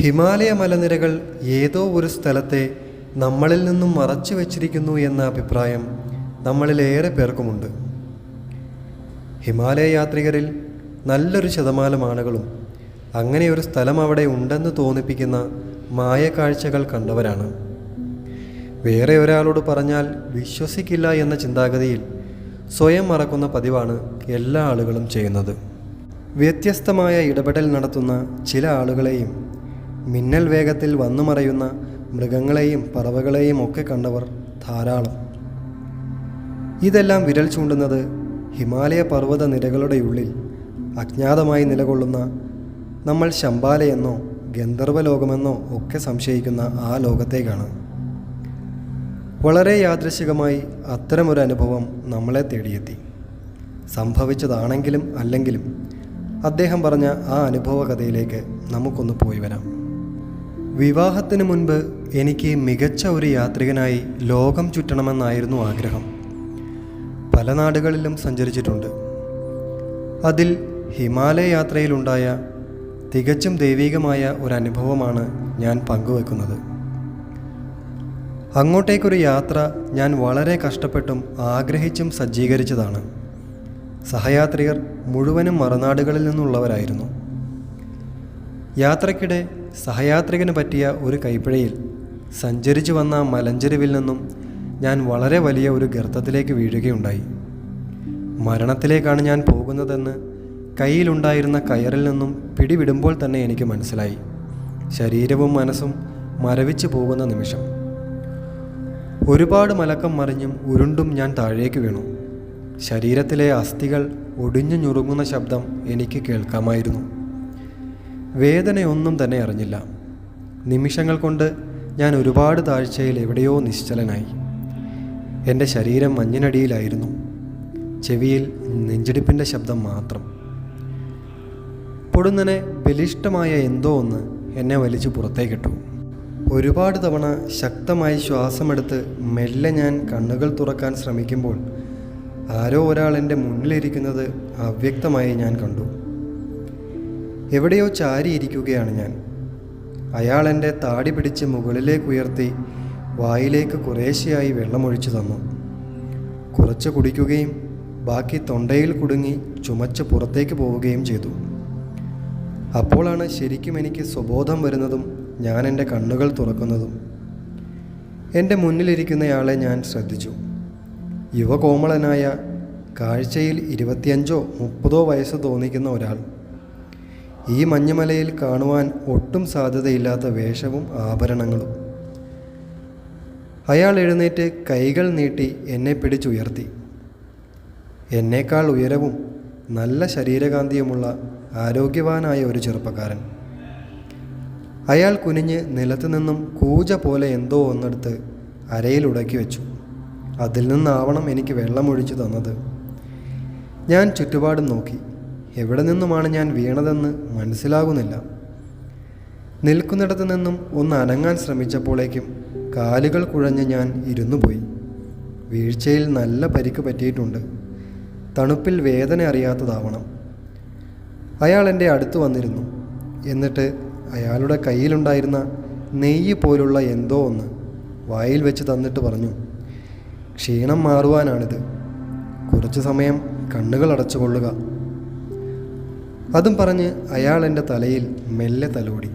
ഹിമാലയ മലനിരകൾ ഏതോ ഒരു സ്ഥലത്തെ നമ്മളിൽ നിന്നും മറച്ചു വച്ചിരിക്കുന്നു എന്ന അഭിപ്രായം നമ്മളിലേറെ പേർക്കുമുണ്ട്. ഹിമാലയ യാത്രികരിൽ നല്ലൊരു ശതമാനം ആളുകളും അങ്ങനെ ഒരു സ്ഥലം അവിടെ ഉണ്ടെന്ന് തോന്നിപ്പിക്കുന്ന മായക്കാഴ്ചകൾ കണ്ടവരാണ്. വേറെ ഒരാളോട് പറഞ്ഞാൽ വിശ്വസിക്കില്ല എന്ന ചിന്താഗതിയിൽ സ്വയം മറക്കുന്ന പതിവാണ് എല്ലാ ആളുകളും ചെയ്യുന്നത്. വ്യത്യസ്തമായ ഇടപെടൽ നടത്തുന്ന ചില ആളുകളെയും മിന്നൽ വേഗത്തിൽ വന്നു മറയുന്ന മൃഗങ്ങളെയും പറവകളെയും ഒക്കെ കണ്ടവർ ധാരാളം. ഇതെല്ലാം വിരൽ ചൂണ്ടുന്നത് ഹിമാലയ പർവത നിരകളുടെ ഉള്ളിൽ അജ്ഞാതമായി നിലകൊള്ളുന്ന നമ്മൾ ശമ്പാലയെന്നോ ഗന്ധർവലോകമെന്നോ ഒക്കെ സംശയിക്കുന്ന ആ ലോകത്തേക്കാണ്. വളരെ യാദൃശികമായി അത്തരമൊരു അനുഭവം നമ്മളെ തേടിയെത്തി. സംഭവിച്ചതാണെങ്കിലും അല്ലെങ്കിലും അദ്ദേഹം പറഞ്ഞ ആ അനുഭവ കഥയിലേക്ക് നമുക്കൊന്ന് പോയി വരാം. വിവാഹത്തിന് മുൻപ് എനിക്ക് മികച്ച ഒരു യാത്രികനായി ലോകം ചുറ്റണമെന്നായിരുന്നു ആഗ്രഹം. പല നാടുകളിലും സഞ്ചരിച്ചിട്ടുണ്ട്. അതിൽ ഹിമാലയ യാത്രയിലുണ്ടായ തികച്ചും ദൈവികമായ ഒരു അനുഭവമാണ് ഞാൻ പങ്കുവെക്കുന്നത്. അങ്ങോട്ടേക്കൊരു യാത്ര ഞാൻ വളരെ കഷ്ടപ്പെട്ടും ആഗ്രഹിച്ചും സജ്ജീകരിച്ചതാണ്. സഹയാത്രികർ മുഴുവനും മറുനാടുകളിൽ നിന്നുള്ളവരായിരുന്നു. യാത്രയ്ക്കിടെ സഹയാത്രികന് പറ്റിയ ഒരു കൈപ്പിഴയിൽ സഞ്ചരിച്ചു വന്ന മലഞ്ചെരുവിൽ നിന്നും ഞാൻ വളരെ വലിയ ഒരു ഗർത്തത്തിലേക്ക് വീഴുകയുണ്ടായി. മരണത്തിലേക്കാണ് ഞാൻ പോകുന്നതെന്ന് കയ്യിലുണ്ടായിരുന്ന കയറിൽ നിന്നും പിടിവിടുമ്പോൾ തന്നെ എനിക്ക് മനസ്സിലായി. ശരീരവും മനസ്സും മരവിച്ചു പോകുന്ന നിമിഷം. ഒരുപാട് മലക്കം മറിഞ്ഞും ഉരുണ്ടും ഞാൻ താഴേക്ക് വീണു. ശരീരത്തിലെ അസ്ഥികൾ ഒടിഞ്ഞു ഞുറുങ്ങുന്ന ശബ്ദം എനിക്ക് കേൾക്കാമായിരുന്നു. വേദനയൊന്നും തന്നെ അറിഞ്ഞില്ല. നിമിഷങ്ങൾ കൊണ്ട് ഞാൻ ഒരുപാട് താഴ്ചയിൽ എവിടെയോ നിശ്ചലനായി. എന്റെ ശരീരം മഞ്ഞിനടിയിലായിരുന്നു. ചെവിയിൽ നെഞ്ചിടിപ്പിന്റെ ശബ്ദം മാത്രം. പൊടുന്നനെ ബലിഷ്ടമായ എന്തോ ഒന്ന് എന്നെ വലിച്ചു പുറത്തേക്കിട്ടു ഒരുപാട് തവണ ശക്തമായി ശ്വാസമെടുത്ത് മെല്ലെ ഞാൻ കണ്ണുകൾ തുറക്കാൻ ശ്രമിക്കുമ്പോൾ ആരോ ഒരാൾ എന്റെ മുന്നിലിരിക്കുന്നത് അവ്യക്തമായി ഞാൻ കണ്ടു. എവിടെയോ ചാരിയിരിക്കുകയാണ് ഞാൻ. അയാൾ എന്റെ താടി പിടിച്ച് മുകളിലേക്ക് ഉയർത്തി വായിലേക്ക് കുറേശ്ശെയായി വെള്ളമൊഴിച്ചു തന്നു. കുറച്ച് കുടിക്കുകയും ബാക്കി തൊണ്ടയിൽ കുടുങ്ങി ചുമച്ച് പുറത്തേക്ക് പോവുകയും ചെയ്തു. അപ്പോഴാണ് ശരിക്കും എനിക്ക് സ്വബോധം വരുന്നതും ഞാൻ എന്റെ കണ്ണുകൾ തുറക്കുന്നതും. എന്റെ മുന്നിലിരിക്കുന്നയാളെ ഞാൻ ശ്രദ്ധിച്ചു. യുവകോമളനായ കാഴ്ചയിൽ ഇരുപത്തിയഞ്ചോ മുപ്പതോ വയസ്സ് തോന്നിക്കുന്ന ഒരാൾ. ഈ മഞ്ഞുമലയിൽ കാണുവാൻ ഒട്ടും സാധ്യതയില്ലാത്ത വേഷവും ആഭരണങ്ങളും. അയാൾ എഴുന്നേറ്റ് കൈകൾ നീട്ടി എന്നെ പിടിച്ചുയർത്തി. എന്നേക്കാൾ ഉയരവും നല്ല ശരീരകാന്തിയുമുള്ള ആരോഗ്യവാനായ ഒരു ചെറുപ്പക്കാരൻ. അയാൾ കുനിഞ്ഞ് നിലത്തു നിന്നും കൂജ പോലെ എന്തോ ഒന്നെടുത്ത് അരയിൽ ഉടക്കി വെച്ചു. അതിൽ നിന്നാവണം എനിക്ക് വെള്ളമൊഴിച്ചു തന്നത്. ഞാൻ ചുറ്റുപാടും നോക്കി. എവിടെ നിന്നുമാണ് ഞാൻ വീണതെന്ന് മനസ്സിലാകുന്നില്ല. നിൽക്കുന്നിടത്തു നിന്നും ഒന്ന് അനങ്ങാൻ ശ്രമിച്ചപ്പോഴേക്കും കാലുകൾ കുഴഞ്ഞ് ഞാൻ ഇരുന്നു പോയി വീഴ്ചയിൽ നല്ല പരിക്ക് പറ്റിയിട്ടുണ്ട്. തണുപ്പിൽ വേദന അറിയാത്തതാവണം. അയാൾ എന്റെ അടുത്ത് വന്നിരുന്നു. എന്നിട്ട് അയാളുടെ കയ്യിലുണ്ടായിരുന്ന നെയ്യ് പോലുള്ള എന്തോ ഒന്ന് വായിൽ വെച്ച് തന്നിട്ട് പറഞ്ഞു ക്ഷീണം മാറുവാനാണിത്. കുറച്ചു സമയം കണ്ണുകൾ അടച്ചുകൊള്ളുക. അതും പറഞ്ഞ് അയാൾ എന്റെ തലയിൽ മെല്ലെ തലോടി.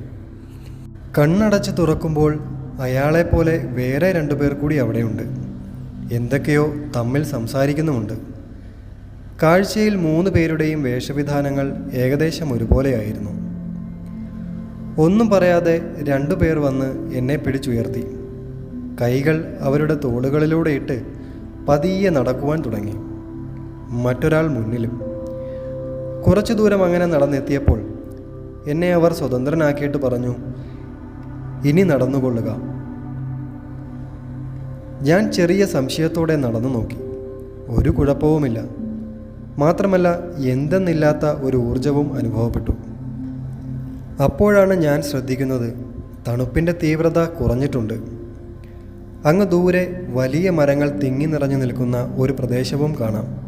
കണ്ണടച്ച് തുറക്കുമ്പോൾ അയാളെപ്പോലെ വേറെ രണ്ടുപേർ കൂടി അവിടെയുണ്ട്. എന്തൊക്കെയോ തമ്മിൽ സംസാരിക്കുന്നുമുണ്ട്. കാഴ്ചയിൽ മൂന്ന് പേരുടെയും വേഷവിധാനങ്ങൾ ഏകദേശം ഒരുപോലെയായിരുന്നു. ഒന്നും പറയാതെ രണ്ടു പേർ വന്ന് എന്നെ പിടിച്ചുയർത്തി. കൈകൾ അവരുടെ തോളുകളിലൂടെ ഇട്ട് പതിയെ നടക്കുവാൻ തുടങ്ങി. മറ്റൊരാൾ മുന്നിലും. കുറച്ചു ദൂരം അങ്ങനെ നടന്നെത്തിയപ്പോൾ എന്നെ അവർ സ്വതന്ത്രനാക്കിയിട്ട് പറഞ്ഞു ഇനി നടന്നുകൊള്ളുക. ഞാൻ ചെറിയ സംശയത്തോടെ നടന്നു നോക്കി. ഒരു കുഴപ്പവുമില്ല. മാത്രമല്ല എന്തെന്നില്ലാത്ത ഒരു ഊർജവും അനുഭവപ്പെട്ടു. അപ്പോഴാണ് ഞാൻ ശ്രദ്ധിക്കുന്നത് തണുപ്പിന്റെ തീവ്രത കുറഞ്ഞിട്ടുണ്ട്. അങ്ങ് ദൂരെ വലിയ മരങ്ങൾ തിങ്ങി നിറഞ്ഞു നിൽക്കുന്ന ഒരു പ്രദേശവും കാണാം.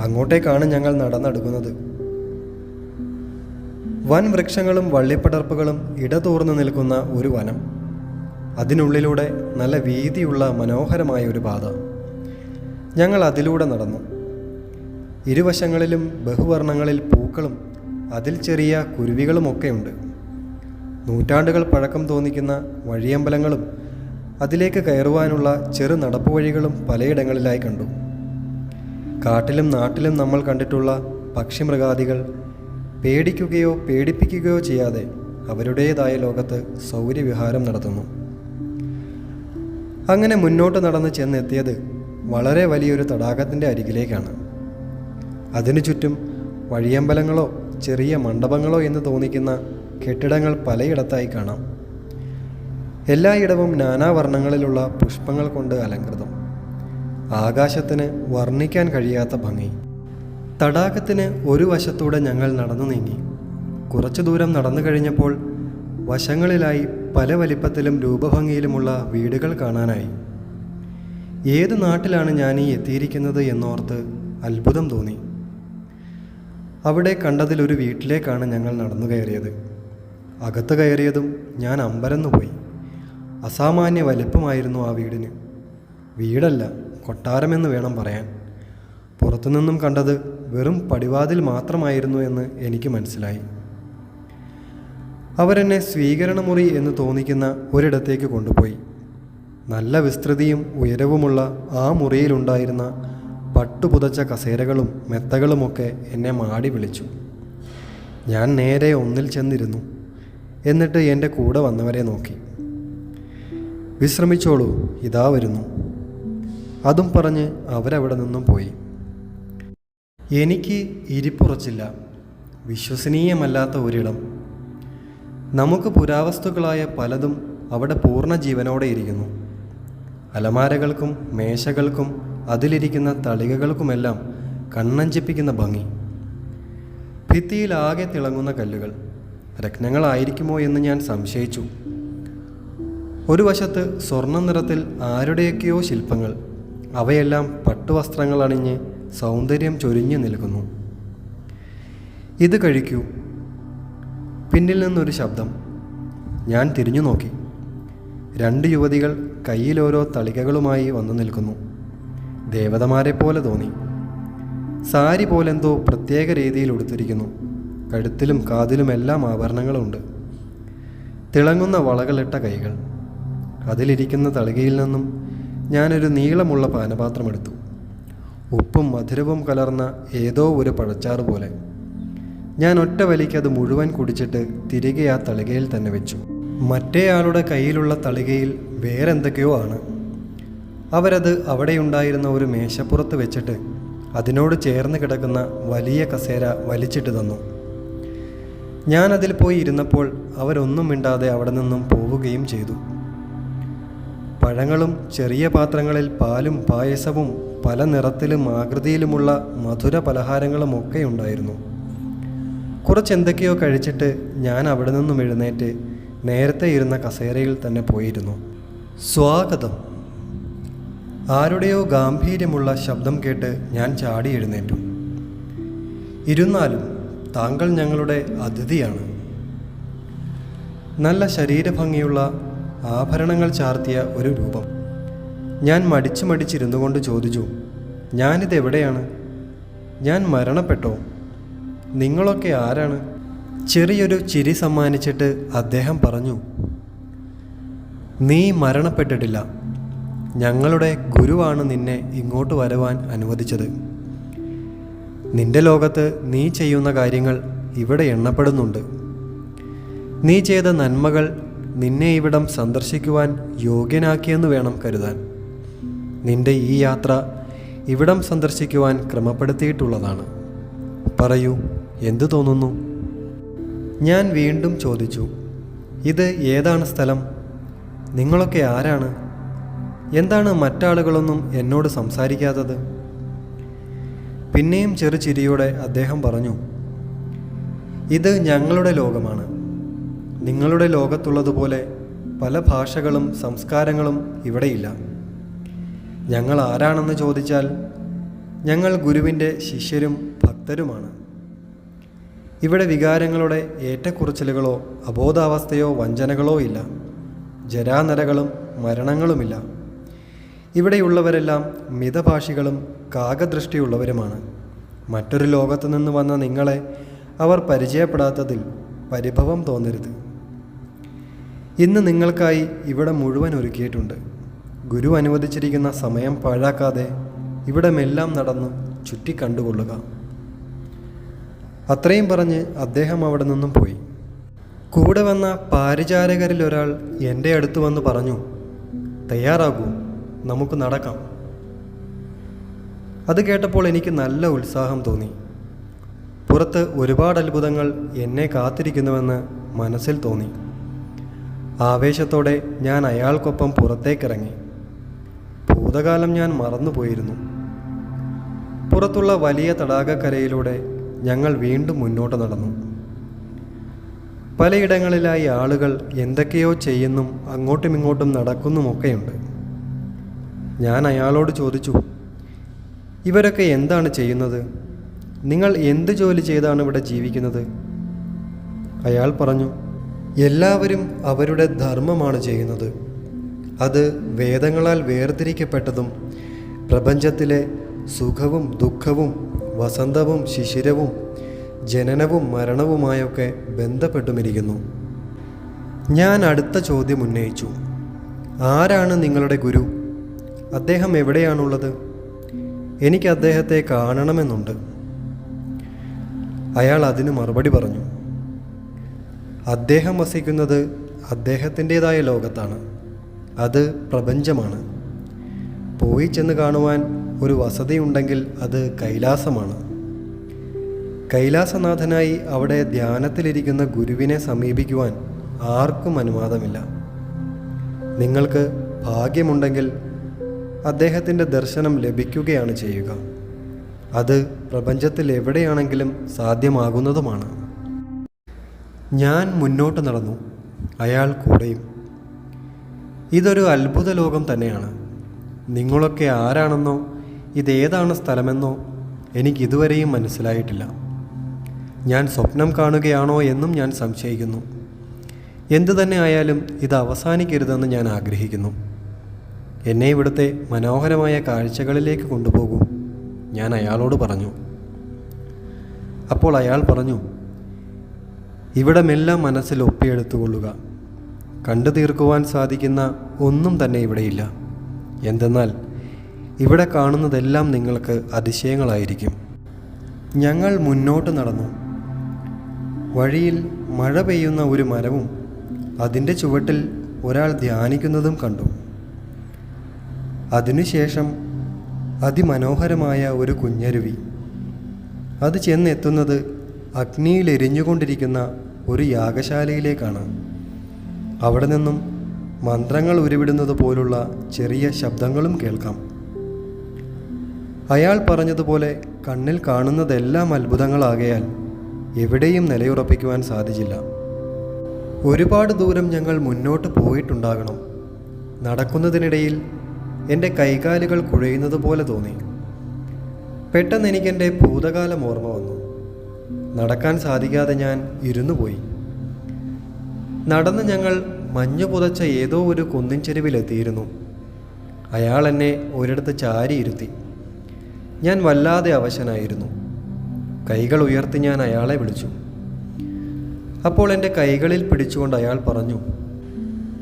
അങ്ങോട്ടേക്കാണ് ഞങ്ങൾ നടന്നെടുക്കുന്നത്. വൻ വൃക്ഷങ്ങളും വള്ളിപ്പടർപ്പുകളും ഇടതൂർന്നു നിൽക്കുന്ന ഒരു വനം. അതിനുള്ളിലൂടെ നല്ല വീതിയുള്ള മനോഹരമായ ഒരു പാത. ഞങ്ങൾ അതിലൂടെ നടന്നു. ഇരുവശങ്ങളിലും ബഹുവർണങ്ങളിൽ പൂക്കളും അതിൽ ചെറിയ കുരുവികളുമൊക്കെയുണ്ട്. നൂറ്റാണ്ടുകൾ പഴക്കം തോന്നിക്കുന്ന വഴിയമ്പലങ്ങളും അതിലേക്ക് കയറുവാനുള്ള ചെറു നടപ്പുവഴികളും പലയിടങ്ങളിലായി കണ്ടു. കാട്ടിലും നാട്ടിലും നമ്മൾ കണ്ടിട്ടുള്ള പക്ഷിമൃഗാദികൾ പേടിക്കുകയോ പേടിപ്പിക്കുകയോ ചെയ്യാതെ അവരുടേതായ ലോകത്ത് സൗര്യവിഹാരം നടത്തുന്നു. അങ്ങനെ മുന്നോട്ട് നടന്ന് ചെന്നെത്തിയത് വളരെ വലിയൊരു തടാകത്തിന്റെ അരികിലേക്കാണ്. അതിനു ചുറ്റും വഴിയമ്പലങ്ങളോ ചെറിയ മണ്ഡപങ്ങളോ എന്ന് തോന്നിക്കുന്ന കെട്ടിടങ്ങൾ പലയിടത്തായി കാണാം. എല്ലായിടവും നാനാവർണങ്ങളിലുള്ള പുഷ്പങ്ങൾ കൊണ്ട് അലങ്കൃതം. ആകാശത്തിന് വർണിക്കാൻ കഴിയാത്ത ഭംഗി. തടാകത്തിന് ഒരു വശത്തൂടെ ഞങ്ങൾ നടന്നു നീങ്ങി. കുറച്ചു ദൂരം നടന്നു കഴിഞ്ഞപ്പോൾ വശങ്ങളിലായി പല വലിപ്പത്തിലും രൂപഭംഗിയിലുമുള്ള വീടുകൾ കാണാനായി. ഏത് നാട്ടിലാണ് ഞാൻ ഈ എത്തിയിരിക്കുന്നത് എന്നോർത്ത് അത്ഭുതം തോന്നി. അവിടെ കണ്ടതിലൊരു വീട്ടിലേക്കാണ് ഞങ്ങൾ നടന്നു കയറിയത്. അകത്ത് കയറിയതും ഞാൻ അമ്പരന്നു പോയി അസാമാന്യ വലിപ്പമായിരുന്നു ആ വീടിന്. വീടല്ല കൊട്ടാരമെന്ന് വേണം പറയാൻ. പുറത്തുനിന്നും കണ്ടത് വെറും പടിവാതിൽ മാത്രമായിരുന്നു എന്ന് എനിക്ക് മനസ്സിലായി. അവരെന്നെ സ്വീകരണമുറി എന്ന് തോന്നിക്കുന്ന ഒരിടത്തേക്ക് കൊണ്ടുപോയി. നല്ല വിസ്തൃതിയും ഉയരവുമുള്ള ആ മുറിയിലുണ്ടായിരുന്ന പട്ടുപുതച്ച കസേരകളും മെത്തകളുമൊക്കെ എന്നെ മാടി വിളിച്ചു. ഞാൻ നേരെ ഒന്നിൽ ചെന്നിരുന്നു. എന്നിട്ട് എന്റെ കൂടെ വന്നവരെ നോക്കി. വിശ്രമിച്ചോളൂ ഇതാ വരുന്നു. അതും പറഞ്ഞ് അവരവിടെ നിന്നും പോയി. എനിക്ക് ഇരിപ്പുറച്ചില്ല വിശ്വസനീയമല്ലാത്ത ഒരിടം. നമുക്ക് പുരാവസ്തുക്കളായ പലതും അവിടെ പൂർണ ജീവനോടെ ഇരിക്കുന്നു. അലമാരകൾക്കും മേശകൾക്കും അതിലിരിക്കുന്ന തളികകൾക്കുമെല്ലാം കണ്ണഞ്ചിപ്പിക്കുന്ന ഭംഗി. ഭിത്തിയിലാകെ തിളങ്ങുന്ന കല്ലുകൾ രത്നങ്ങളായിരിക്കുമോ എന്ന് ഞാൻ സംശയിച്ചു. ഒരു വശത്ത് സ്വർണ നിറത്തിൽ ആരുടെയൊക്കെയോ ശില്പങ്ങൾ അവയെല്ലാം പട്ടുവസ്ത്രങ്ങൾ അണിഞ്ഞ് സൗന്ദര്യം ചൊരിഞ്ഞു നിൽക്കുന്നു. ഇത് കഴിക്കൂ. പിന്നിൽ നിന്നൊരു ശബ്ദം. ഞാൻ തിരിഞ്ഞു നോക്കി. രണ്ട് യുവതികൾ കയ്യിലോരോ തളികകളുമായി വന്നു നിൽക്കുന്നു. ദേവതമാരെ പോലെ തോന്നി. സാരി പോലെന്തോ പ്രത്യേക രീതിയിൽ ഉടുത്തിരിക്കുന്നു. കഴുത്തിലും കാതിലുമെല്ലാം ആഭരണങ്ങളുണ്ട്. തിളങ്ങുന്ന വളകളിട്ട കൈകൾ. അതിലിരിക്കുന്ന തളികയിൽ നിന്നും ഞാനൊരു നീളമുള്ള പാനപാത്രമെടുത്തു ഉപ്പും മധുരവും കലർന്ന ഏതോ ഒരു പഴച്ചാറ് പോലെ. ഞാൻ ഒറ്റ അത് മുഴുവൻ കുടിച്ചിട്ട് തിരികെ ആ തളികയിൽ തന്നെ വെച്ചു. മറ്റേയാളുടെ കയ്യിലുള്ള തളികയിൽ വേറെന്തൊക്കെയോ ആണ്. അവരത് അവിടെയുണ്ടായിരുന്ന ഒരു മേശപ്പുറത്ത് വെച്ചിട്ട് അതിനോട് ചേർന്ന് കിടക്കുന്ന വലിയ കസേര വലിച്ചിട്ട് തന്നു. ഞാനതിൽ പോയി ഇരുന്നപ്പോൾ അവരൊന്നും മിണ്ടാതെ അവിടെ നിന്നും പോവുകയും ചെയ്തു. പഴങ്ങളും ചെറിയ പാത്രങ്ങളിൽ പാലും പായസവും പല നിറത്തിലും ആകൃതിയിലുമുള്ള മധുര പലഹാരങ്ങളുമൊക്കെ ഉണ്ടായിരുന്നു. കുറച്ചെന്തൊക്കെയോ കഴിച്ചിട്ട് ഞാൻ അവിടെ നിന്നും എഴുന്നേറ്റ് നേരത്തെ ഇരുന്ന കസേരയിൽ തന്നെ പോയിരുന്നു. സ്വാഗതം. ആരുടെയോ ഗാംഭീര്യമുള്ള ശബ്ദം കേട്ട് ഞാൻ ചാടി എഴുന്നേറ്റു. ഇരുന്നാലും താങ്കൾ ഞങ്ങളുടെ അതിഥിയാണ്. നല്ല ശരീരഭംഗിയുള്ള ആഭരണങ്ങൾ ചാർത്തിയ ഒരു രൂപം. ഞാൻ മടിച്ചു മടിച്ചിരുന്നു കൊണ്ട് ചോദിച്ചു ഞാനിത് എവിടെയാണ്? ഞാൻ മരണപ്പെട്ടോ? നിങ്ങളൊക്കെ ആരാണ്? ചെറിയൊരു ചിരി സമ്മാനിച്ചിട്ട് അദ്ദേഹം പറഞ്ഞു നീ മരണപ്പെട്ടിട്ടില്ല. ഞങ്ങളുടെ ഗുരുവാണ് നിന്നെ ഇങ്ങോട്ട് വരുവാൻ അനുവദിച്ചത്. നിന്റെ ലോകത്ത് നീ ചെയ്യുന്ന കാര്യങ്ങൾ ഇവിടെ എണ്ണപ്പെടുന്നുണ്ട്. നീ ചെയ്ത നന്മകൾ നിന്നെ ഇവിടം സന്ദർശിക്കുവാൻ യോഗ്യനാക്കിയെന്ന് വേണം കരുതാൻ. നിന്റെ ഈ യാത്ര ഇവിടം സന്ദർശിക്കുവാൻ ക്രമപ്പെടുത്തിയിട്ടുള്ളതാണ്. പറയൂ എന്തു തോന്നുന്നു? ഞാൻ വീണ്ടും ചോദിച്ചു ഇത് ഏതാണ് സ്ഥലം? നിങ്ങളൊക്കെ ആരാണ്? എന്താണ് മറ്റാളുകളൊന്നും എന്നോട് സംസാരിക്കാത്തത്? പിന്നെയും ചെറു ചിരിയോടെ അദ്ദേഹം പറഞ്ഞു ഇത് ഞങ്ങളുടെ ലോകമാണ്. നിങ്ങളുടെ ലോകത്തുള്ളതുപോലെ പല ഭാഷകളും സംസ്കാരങ്ങളും ഇവിടെയില്ല. ഞങ്ങൾ ആരാണെന്ന് ചോദിച്ചാൽ ഞങ്ങൾ ഗുരുവിന്റെ ശിഷ്യരും ഭക്തരുമാണ്. ഇവിടെ വികാരങ്ങളുടെ ഏറ്റക്കുറച്ചിലുകളോ അബോധാവസ്ഥയോ വഞ്ചനകളോ ഇല്ല. ജരാനരകളും മരണങ്ങളുമില്ല. ഇവിടെയുള്ളവരെല്ലാം മിതഭാഷികളും കാകദൃഷ്ടിയുള്ളവരുമാണ്. മറ്റൊരു ലോകത്തു നിന്ന് വന്ന നിങ്ങളെ അവർ പരിചയപ്പെടാത്തതിൽ പരിഭവം തോന്നരുത്. ഇന്ന് നിങ്ങൾക്കായി ഇവിടെ മുഴുവൻ ഒരുക്കിയിട്ടുണ്ട്. ഗുരു അനുവദിച്ചിരിക്കുന്ന സമയം പാഴാക്കാതെ ഇവിടമെല്ലാം നടന്ന് ചുറ്റി കണ്ടുകൊള്ളുക. അത്രയും പറഞ്ഞ് അദ്ദേഹം അവിടെ നിന്നും പോയി. കൂടെ വന്ന പാരിചാരകരിൽ ഒരാൾ എന്റെ അടുത്ത് വന്ന് പറഞ്ഞു തയ്യാറാകൂ നമുക്ക് നടക്കാം. അത് കേട്ടപ്പോൾ എനിക്ക് നല്ല ഉത്സാഹം തോന്നി. പുറത്ത് ഒരുപാട് അത്ഭുതങ്ങൾ എന്നെ കാത്തിരിക്കുന്നുവെന്ന് മനസ്സിൽ തോന്നി. ആവേശത്തോടെ ഞാൻ അയാൾക്കൊപ്പം പുറത്തേക്കിറങ്ങി. ഭൂതകാലം ഞാൻ മറന്നുപോയിരുന്നു. പുറത്തുള്ള വലിയ തടാകക്കരയിലൂടെ ഞങ്ങൾ വീണ്ടും മുന്നോട്ട് നടന്നു. പലയിടങ്ങളിലായി ആളുകൾ എന്തൊക്കെയോ ചെയ്യുന്നും അങ്ങോട്ടും ഇങ്ങോട്ടും നടക്കുന്നുമൊക്കെയുണ്ട്. ഞാൻ അയാളോട് ചോദിച്ചു ഇവരൊക്കെ എന്താണ് ചെയ്യുന്നത്? നിങ്ങൾ എന്ത് ജോലി ചെയ്താണ് ഇവിടെ ജീവിക്കുന്നത്? അയാൾ പറഞ്ഞു എല്ലാവരും അവരുടെ ധർമ്മമാണ് ചെയ്യുന്നത്. അത് വേദങ്ങളാൽ വേർതിരിക്കപ്പെട്ടതും പ്രപഞ്ചത്തിലെ സുഖവും ദുഃഖവും വസന്തവും ശിശിരവും ജനനവും മരണവുമായൊക്കെ ബന്ധപ്പെട്ടുമിരിക്കുന്നു. ഞാൻ അടുത്ത ചോദ്യം ഉന്നയിച്ചു. ആരാണ് നിങ്ങളുടെ ഗുരു? അദ്ദേഹം എവിടെയാണുള്ളത്? എനിക്ക് അദ്ദേഹത്തെ കാണണമെന്നുണ്ട്. അയാൾ അതിന് മറുപടി പറഞ്ഞു. അദ്ദേഹം വസിക്കുന്നത് അദ്ദേഹത്തിന്റെതായ ലോകത്താണ്. അത് പ്രപഞ്ചമാണ്. പോയി ചെന്ന് കാണുവാൻ ഒരു വസതിയുണ്ടെങ്കിൽ അത് കൈലാസമാണ്. കൈലാസനാഥനായി അവിടെ ധ്യാനത്തിലിരിക്കുന്ന ഗുരുവിനെ സമീപിക്കുവാൻ ആർക്കും അനുവാദമില്ല. നിങ്ങൾക്ക് ഭാഗ്യമുണ്ടെങ്കിൽ അദ്ദേഹത്തിന്റെ ദർശനം ലഭിക്കുകയാണ് ചെയ്യുക. അത് പ്രപഞ്ചത്തിൽ എവിടെയാണെങ്കിലും സാധ്യമാകുന്നതുമാണ്. ഞാൻ മുന്നോട്ട് നടന്നു. അയാൾ കൂടെയും. ഇതൊരു അത്ഭുത ലോകം തന്നെയാണ്. നിങ്ങളൊക്കെ ആരാണെന്നോ ഇതേതാണ് സ്ഥലമെന്നോ എനിക്കിതുവരെയും മനസ്സിലായിട്ടില്ല. ഞാൻ സ്വപ്നം കാണുകയാണോ എന്നും ഞാൻ സംശയിക്കുന്നു. എന്തു തന്നെ ആയാലും ഇത് അവസാനിക്കരുതെന്ന് ഞാൻ ആഗ്രഹിക്കുന്നു. എന്നെ ഇവിടുത്തെ മനോഹരമായ കാഴ്ചകളിലേക്ക് കൊണ്ടുപോകൂ ഞാൻ അയാളോട് പറഞ്ഞു. അപ്പോൾ അയാൾ പറഞ്ഞു ഇവിടമെല്ലാം മനസ്സിൽ ഒപ്പിയെടുത്തുകൊള്ളുക. കണ്ടു തീർക്കുവാൻ സാധിക്കുന്ന ഒന്നും തന്നെ ഇവിടെയില്ല. എന്തെന്നാൽ ഇവിടെ കാണുന്നതെല്ലാം നിങ്ങൾക്ക് അതിശയങ്ങളായിരിക്കും. ഞങ്ങൾ മുന്നോട്ട് നടന്നു. വഴിയിൽ മഴ പെയ്യുന്ന ഒരു മരവും അതിന്റെ ചുവട്ടിൽ ഒരാൾ ധ്യാനിക്കുന്നതും കണ്ടു. അതിനുശേഷം അതിമനോഹരമായ ഒരു കുഞ്ഞരുവി. അത് ചെന്നെത്തുന്നത് അഗ്നിയിൽ എരിഞ്ഞുകൊണ്ടിരിക്കുന്ന ഒരു യാഗശാലയിലേക്കാണ്. അവിടെ നിന്നും മന്ത്രങ്ങൾ ഉരുവിടുന്നത് പോലുള്ള ചെറിയ ശബ്ദങ്ങളും കേൾക്കാം. അയാൾ പറഞ്ഞതുപോലെ കണ്ണിൽ കാണുന്നതെല്ലാം അത്ഭുതങ്ങളാകയാൽ എവിടെയും നിലയുറപ്പിക്കുവാൻ സാധിച്ചില്ല. ഒരുപാട് ദൂരം ഞങ്ങൾ മുന്നോട്ട് പോയിട്ടുണ്ടാകണം. നടക്കുന്നതിനിടയിൽ എന്റെ കൈകാലുകൾ കുഴയുന്നത് പോലെ തോന്നി. പെട്ടെന്ന് എനിക്കെന്റെ ഭൂതകാലം ഓർമ്മ വന്നു. നടക്കാൻ സാധിക്കാതെ ഞാൻ ഇരുന്നു പോയി. നടന്ന് ഞങ്ങൾ മഞ്ഞു പുതച്ച ഏതോ ഒരു കുന്നിൻ ചെരുവിലെത്തിയിരുന്നു അയാൾ എന്നെ ഒരിടത്ത് ചാരിയിരുത്തി ഞാൻ വല്ലാതെ അവശനായിരുന്നു. കൈകൾ ഉയർത്തി ഞാൻ അയാളെ വിളിച്ചു. അപ്പോൾ എന്റെ കൈകളിൽ പിടിച്ചുകൊണ്ട് അയാൾ പറഞ്ഞു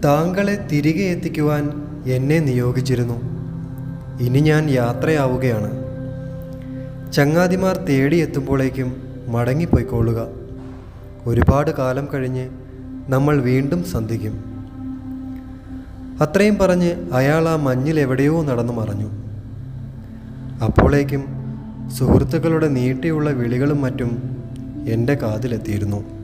താങ്കളെ തിരികെ എത്തിക്കുവാൻ എന്നെ നിയോഗിച്ചിരുന്നു. ഇനി ഞാൻ യാത്രയാവുകയാണ്. ചങ്ങാതിമാർ തേടിയെത്തുമ്പോഴേക്കും മടങ്ങിപ്പോയിക്കൊള്ളുക. ഒരുപാട് കാലം കഴിഞ്ഞ് നമ്മൾ വീണ്ടും സന്ധിക്കും. അത്രയും പറഞ്ഞ് അയാൾ ആ മഞ്ഞിൽ എവിടെയോ നടന്നു മറഞ്ഞു. അപ്പോഴേക്കും സുഹൃത്തുക്കളുടെ നീട്ടിയുള്ള വിളികളും മറ്റും എന്റെ കാതിലെത്തിയിരുന്നു.